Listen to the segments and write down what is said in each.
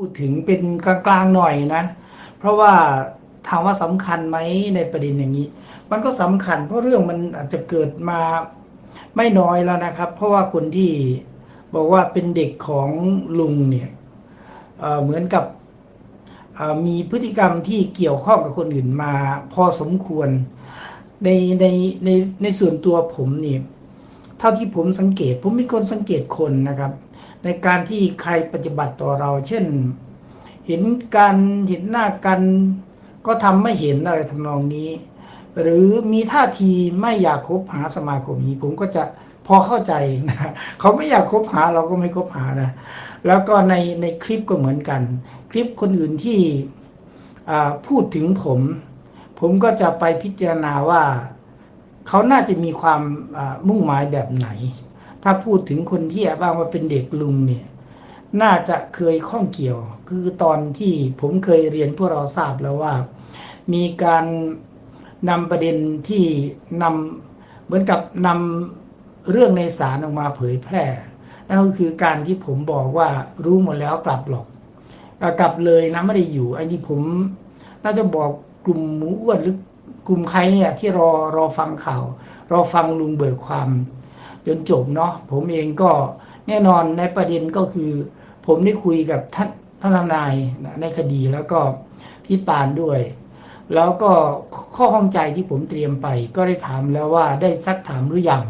พูดถึงเป็นกลางๆหน่อยนะ เพราะว่าถามว่าสำคัญไหมในประเด็นอย่างนี้ มันก็สำคัญเพราะเรื่องมันอาจจะเกิดมาไม่น้อยแล้วนะครับ เพราะว่าคนที่บอกว่าเป็นเด็กของลุงเนี่ยเเหมือนกับมีพฤติกรรมที่เกี่ยวข้องกับคนอื่นมาพอสมควรในในในในส่วนตัวผมนี่เท่าที่ผมสังเกต ผมเป็นคนสังเกตคนนะครับ ในการที่ใครปฏิบัติต่อเรา เช่น เห็นกันเห็นหน้ากัน ก็ทำไม่เห็นอะไรทำนองนี้ หรือมีท่าทีไม่อยากคบหาสมาคมนี้ ผมก็จะพอเข้าใจนะเขาไม่อยากคบหาเราก็ไม่คบหานะแล้วก็ในในคลิปก็เหมือนกัน คลิปคนอื่นที่อ่าพูดถึงผม ผมก็จะไปพิจารณาว่า เขาน่าจะมีความมุ่งหมายแบบไหน ถ้าพูดถึงคนที่แอบอ้างว่าเป็นเด็กลุงเนี่ย น่าจะเคยข้องเกี่ยว คือตอนที่ผมเคยเรียนพวกเราทราบแล้วว่า มีการนำประเด็นที่นำเหมือนกับนำเรื่องในสารออกมาเผยแพร่ นั่นก็คือการที่ผมบอกว่ารู้หมดแล้วกลับหรอกกลับเลยนะไม่ได้อยู่อันนี้ผมน่าจะบอกกลุ่มหมูอ้วนหรือกลุ่มใครเนี่ยที่รอรอฟังข่าว รอฟังลุงเบิกความ จนจบเนาะผมเองก็แน่นอนในประเด็นก็คือ ผมได้คุยกับท่านท่านทนายในคดีแล้วก็พี่ปานด้วย แล้วก็ข้อข้องใจที่ผมเตรียมไป ก็ได้ถามแล้วว่าได้ซักถามหรือยัง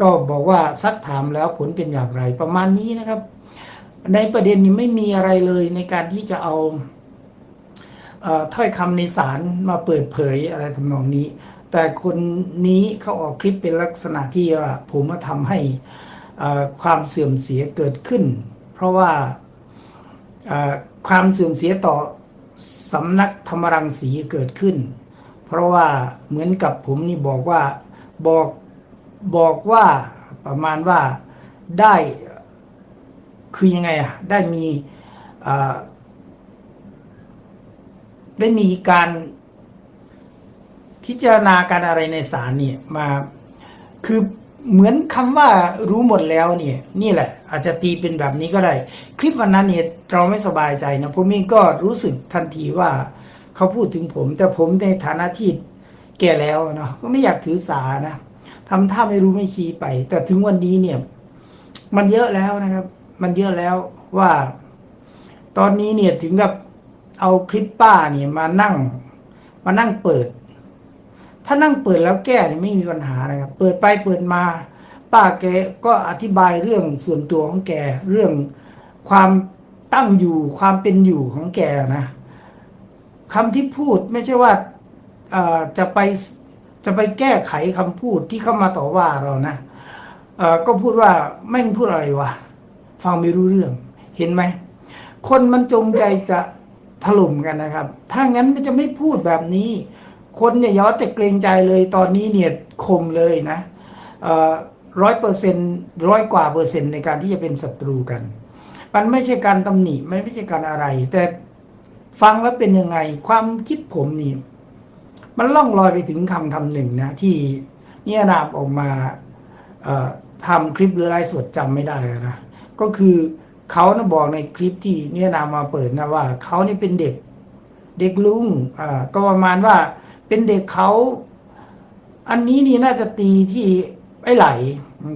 ก็บอกว่าซักถามแล้วผลเป็นอย่างไรประมาณนี้นะครับ ในประเด็นนี้ไม่มีอะไรเลยในการที่จะเอาถ้อยคำในศาลมาเปิดเผยอะไรทำนองนี้ แต่คนนี้เขาออกคลิปเป็นลักษณะที่ว่าผมมาทำให้ความเสื่อมเสียเกิดขึ้น เพราะว่าความเสื่อมเสียต่อสำนักธรรมรังสีเกิดขึ้น เพราะว่าเหมือนกับผมนี่บอกว่าบอกบอกว่าประมาณว่าได้คือยังไงอะได้มีได้มีการ พิจารณาการอะไรในศาลเนี่ยมาคือเหมือนคำว่ารู้หมดแล้วเนี่ย นี่แหละ อาจจะตีเป็นแบบนี้ก็ได้ คลิปวันนั้นเนี่ยเราไม่สบายใจนะผมเองก็รู้สึกทันทีว่าเขาพูดถึงผม แต่ผมในฐานะที่แก่แล้วเนาะก็ไม่อยากถือสานะทำท่าไม่รู้ไม่ชี้ไป แต่ถึงวันนี้เนี่ย มันเยอะแล้วนะครับ มันเยอะแล้วว่า ตอนนี้เนี่ยถึงกับเอาคลิปป้าเนี่ยมานั่ง มานั่งเปิด ถ้านั่งเปิดแล้วแก้เนี่ยไม่มีปัญหานะครับ เปิดไปเปิดมา ป้าแกก็อธิบายเรื่องส่วนตัวของแก เรื่องความตั้งอยู่ความเป็นอยู่ของแกนะคำที่พูดไม่ใช่ว่าจะไปจะไปแก้ไขคำพูดที่เข้ามาต่อว่าเรานะก็พูดว่าแม่งพูดอะไรวะฟังไม่รู้เรื่อง เห็นไหม คนมันจงใจจะถล่มกันนะครับ ถ้างั้นมันจะไม่พูดแบบนี้ คนเนี่ยย้อแต่เกรงใจเลยตอนนี้เนี่ยคมเลยนะร้อยเปอร์เซ็นร้อยกว่าเปอร์เซ็นต์ในการที่จะเป็นศัตรูกัน มันไม่ใช่การตำหนิมันไม่ใช่การอะไร แต่ฟังแล้วเป็นยังไง ความคิดผมนี่ มันล่องลอยไปถึงคำคำหนึ่งนะ ที่เนี่ยนามออกมาทำคลิปหรือไลฟ์สดจำไม่ได้นะก็คือเขานะบอกในคลิปที่เนี่ยนามมาเปิดนะว่าเขานี่เป็นเด็ก เด็กลุงอ่าก็ประมาณว่า เป็นเด็กเขา อันนี้นี่น่าจะตีที่ไอ้ไหล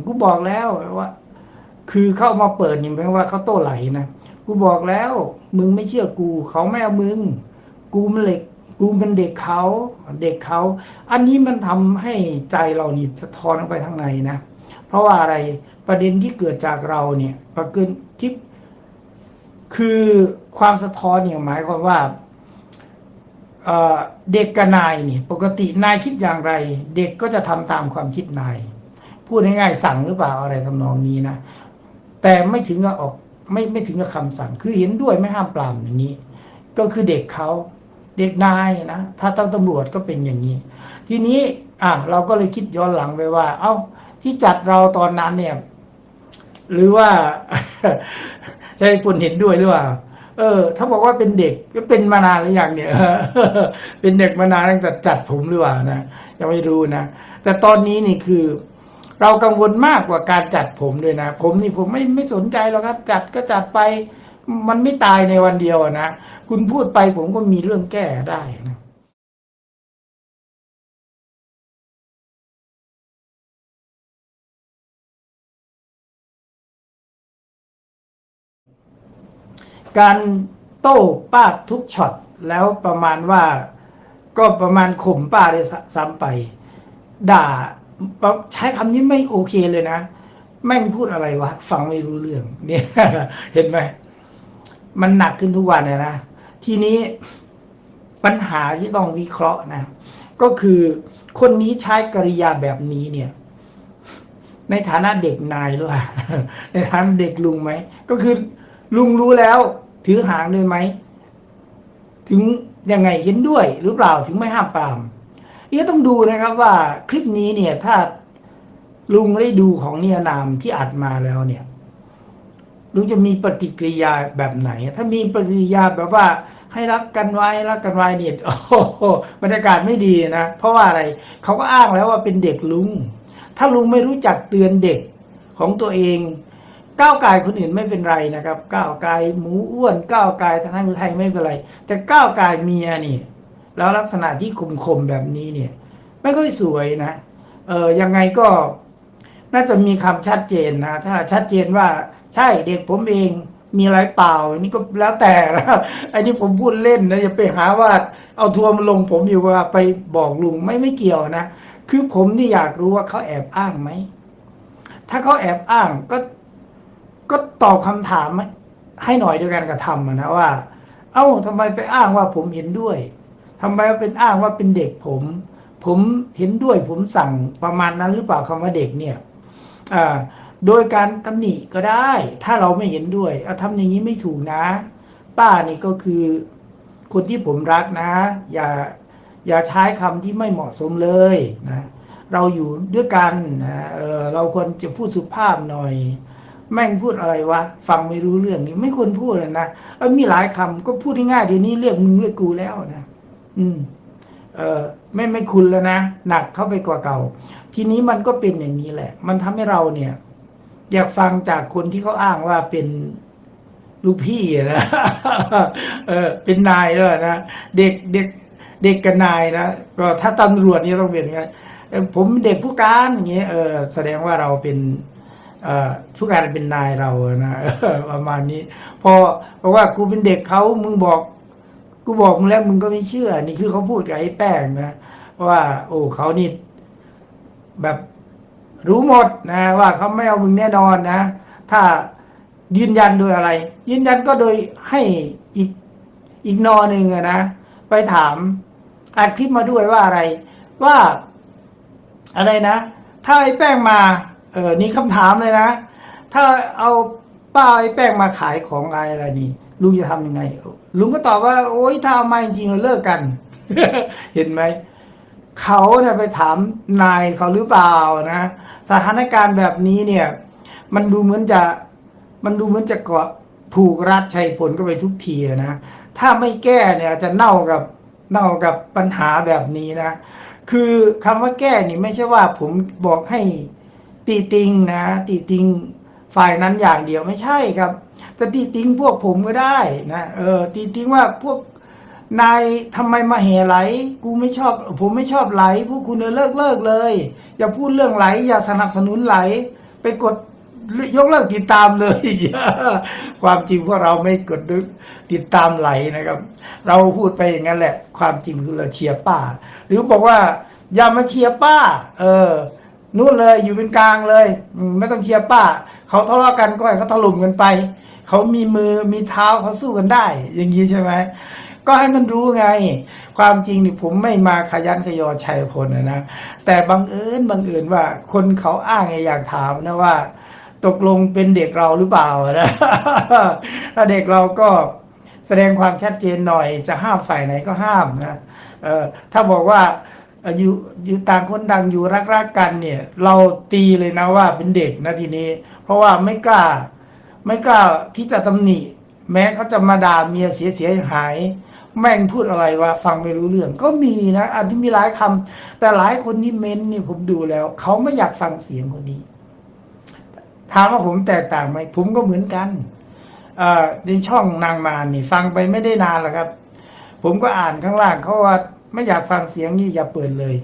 กูบอกแล้วว่า คือเข้ามาเปิดนี่แปลว่าเขาโต้ไหลนะกูบอกแล้ว มึงไม่เชื่อกู เขาไม่เอามึง กูมันเหล็ก กูเป็นเด็กเขาเด็กเขา อันนี้มันทำให้ใจเรานี่สะท้อนไปทางในนะเพราะว่าอะไรประเด็นที่เกิดจากเราเนี่ยประเกินที่คือความสะท้อนเนี่ยหมายความว่า เด็กกับนายเนี่ยปกตินายคิดอย่างไร เด็กก็จะทำตามความคิดนาย พูดง่ายๆสั่งหรือเปล่าอะไรทำนองนี้นะแต่ไม่ถึงกับออกไม่ไม่ถึงกับคำสั่ง คือเห็นด้วยไม่ห้ามปรามอย่างนี้ ก็คือเด็กเขาเด็กนายนะถ้าตั้งตำรวจก็เป็นอย่างนี้ ทีนี้อะเราก็เลยคิดย้อนหลังไปว่า เอ้าที่จัดเราตอนนั้นเนี่ย หรือว่าใช่ปุ่นเห็นด้วยหรือเปล่า เออ ถ้าบอกว่าเป็นเด็กก็เป็นมานานหรือยังเนี่ยเป็นเด็กมานานตั้งแต่จัดผมหรือเปล่านะยังไม่รู้นะแต่ตอนนี้นี่คือ เรากังวลมากกว่าการจัดผมด้วยนะ ผมนี่ผมไม่ไม่สนใจหรอกครับ จัดก็จัดไป มันไม่ตายในวันเดียวนะคุณพูดไปผมก็มีเรื่องแก้ได้นะ การโต้ป้าทุกช็อตแล้วประมาณว่าก็ประมาณข่มป้าเลยซ้ำไป ด่าใช้คำนี้ไม่โอเคเลยนะ แม่งพูดอะไรวะ ฟังไม่รู้เรื่องเนี่ยเห็นไหมมันหนักขึ้นทุกวันเลยนะทีนี้ปัญหาที่ต้องวิเคราะห์นะ ก็คือคนนี้ใช้กริยาแบบนี้เนี่ย ในฐานะเด็กนายหรือเปล่าในฐานะเด็กลุงไหม ก็คือลุงรู้แล้ว ถือหางเลยไหม ถึงยังไงเห็นด้วยหรือเปล่าถึงไม่ห้ามปรามเนี่ยต้องดูนะครับว่าคลิปนี้เนี่ยถ้าลุงได้ดูของเนียนามที่อัดมาแล้วเนี่ยลุงจะมีปฏิกิริยาแบบไหน ถ้ามีปฏิกิริยาแบบว่า ให้รักกันไว้รักกันไว้เนี่ยโอ้โหบรรยากาศไม่ดีนะ เพราะว่าอะไรเขาก็อ้างแล้วว่าเป็นเด็กลุง ถ้าลุงไม่รู้จักเตือนเด็กของตัวเอง ก้าวไกายคนอื่นไม่เป็นไรนะครับ ก้าวไกายหมูอ้วนก้าวไกายทางไทยไม่เป็นไร แต่ก้าวไกายเมียนี่ แล้วลักษณะที่คมๆแบบนี้เนี่ย ไม่ค่อยสวยนะเออยังไงก็น่าจะมีคำชัดเจนนะถ้าชัดเจนว่าใช่เด็กผมเองมีอะไรเปล่านี่ก็แล้วแต่นะอันนี้ผมพูดเล่นนะอย่าไปหาว่าเอาทัวร์มาลงผมอยู่ว่าไปบอกลุงไม่ไม่เกี่ยวนะคือผมนี่อยากรู้ว่าเขาแอบอ้างไหมถ้าเขาแอบอ้างก็ ก็ตอบคำถามให้หน่อยด้วยกันกระทำนะว่า เอ้าทำไมไปอ้างว่าผมเห็นด้วยทำไมเป็นอ้างว่าเป็นเด็กผม ผมเห็นด้วย ผมสั่งประมาณนั้นหรือเปล่าคำว่าเด็กเนี่ยอ่าโดยการตำหนิก็ได้ ถ้าเราไม่เห็นด้วยเอาทำอย่างนี้ไม่ถูกนะ ป้านี่ก็คือคนที่ผมรักนะ อย่าอย่าใช้คำที่ไม่เหมาะสมเลยนะ เราอยู่ด้วยกันนะเเราควรจะพูดสุภาพหน่อย แม่งพูดอะไรวะ ฟังไม่รู้เรื่องนี่ไม่ควรพูดเลยนะแล้วมีหลายคำก็พูดง่ายๆเดี๋ยวนี้เรียกมึงเรียกกูแล้วนะอืม เออไม่ไม่คุณแล้วนะหนักเข้าไปกว่าเก่า ทีนี้มันก็เป็นอย่างนี้แหละ มันทำให้เราเนี่ย อยากฟังจากคนที่เขาอ้างว่าเป็นลูกพี่นะเออ เป็นนายแล้วนะเด็กเด็กเด็กกับนายนะก็ถ้าตำรวจนี่ต้องเป็นไงผมเด็กผู้การอย่างเงี้ยเออแสดงว่าเราเป็น เอ่อผู้การเป็นนายเรานะประมาณนี้ พอเพราะว่ากูเป็นเด็กเขามึงบอก กูบอกมึงแล้วมึงก็ไม่เชื่อ นี่คือเขาพูดกับไอ้แป้งนะว่า โอ้เขานี่แบบรู้หมดนะ ว่าเขาไม่เอามึงแน่นอนนะ ถ้ายืนยันโดยอะไร ยืนยันก็โดยให้อีกอีกนอหนึ่งนะไปถามอัดคลิปมาด้วยว่าอะไร ว่าอะไรนะ ถ้าไอ้แป้งมา เออนี่คำถามเลยนะ ถ้าเอาป้าไอ้แป้งมาขายของอะไรอะไรนี่ลุงจะทำยังไง ลุงก็ตอบว่า โอ๊ยถ้าเอามาจริงๆเลิกกัน เห็นไหมเขาเนี่ยไปถามนายเขาหรือเปล่านะสถานการณ์แบบนี้เนี่ย มันดูเหมือนจะมันดูเหมือนจะเกาะผูกรัดชัยผลก็ไปทุกทีนะถ้าไม่แก้เนี่ยจะเน่ากับเน่ากับปัญหาแบบนี้นะ คือคำว่าแก้นี่ไม่ใช่ว่าผมบอกให้ ตีติงนะตีติงฝ่ายนั้นอย่างเดียวไม่ใช่ครับจะตีติงพวกผมก็ได้นะเออตีติงว่าพวกนายทำไมมาแห่ไหล กูไม่ชอบ ผมไม่ชอบไหล พวกคุณเลิกเลิกเลย อย่าพูดเรื่องไหล อย่าสนับสนุนไหล ไปกดยกเลิกติดตามเลย ความจริงพวกเราไม่กดติดตามไหลนะครับ เราพูดไปอย่างนั้นแหละ ความจริงคือเราเชียร์ป้า หรือบอกว่า อย่ามาเชียร์ป้า เออ นู่นเลยอยู่เป็นกลางเลยไม่ต้องเชียร์ป้าเขาทะเลาะกันก็ให้เขาถล่มกันไป เขามีมือมีเท้าเขาสู้กันได้ อย่างนี้ใช่ไหมก็ให้มันรู้ไง ความจริงนี่ผมไม่มาขยันขยอชัยพลนะนะแต่บังเอิญบังเอิญว่าคนเขาอ้างไงอยากถามนะว่า ตกลงเป็นเด็กเราหรือเปล่านะถ้าเด็กเราก็แสดงความชัดเจนหน่อยจะห้ามฝ่ายไหนก็ห้ามนะเออถ้าบอกว่า อยู่อยู่ต่างคนต่างอยู่รักๆกกันเนี่ย เราตีเลยนะว่าเป็นเด็กนะทีนี้ เพราะว่าไม่กล้า ไม่กล้าที่จะตำหนิ แม้เขาจะมาด่าเมียเสียเสียหาย แม่งพูดอะไรวะฟังไม่รู้เรื่อง ก็มีนะอันที่มีหลายคำ แต่หลายคนนี่เม้นนี่ผมดูแล้ว เขาไม่อยากฟังเสียงคนนี้ถามว่าผมแตกต่างไหมผมก็เหมือนกันในช่องนางมานี่ ฟังไปไม่ได้นานหรอกครับ ผมก็อ่านข้างล่างเขาว่า ไม่อยากฟังเสียงนี่อย่าเปิดเลย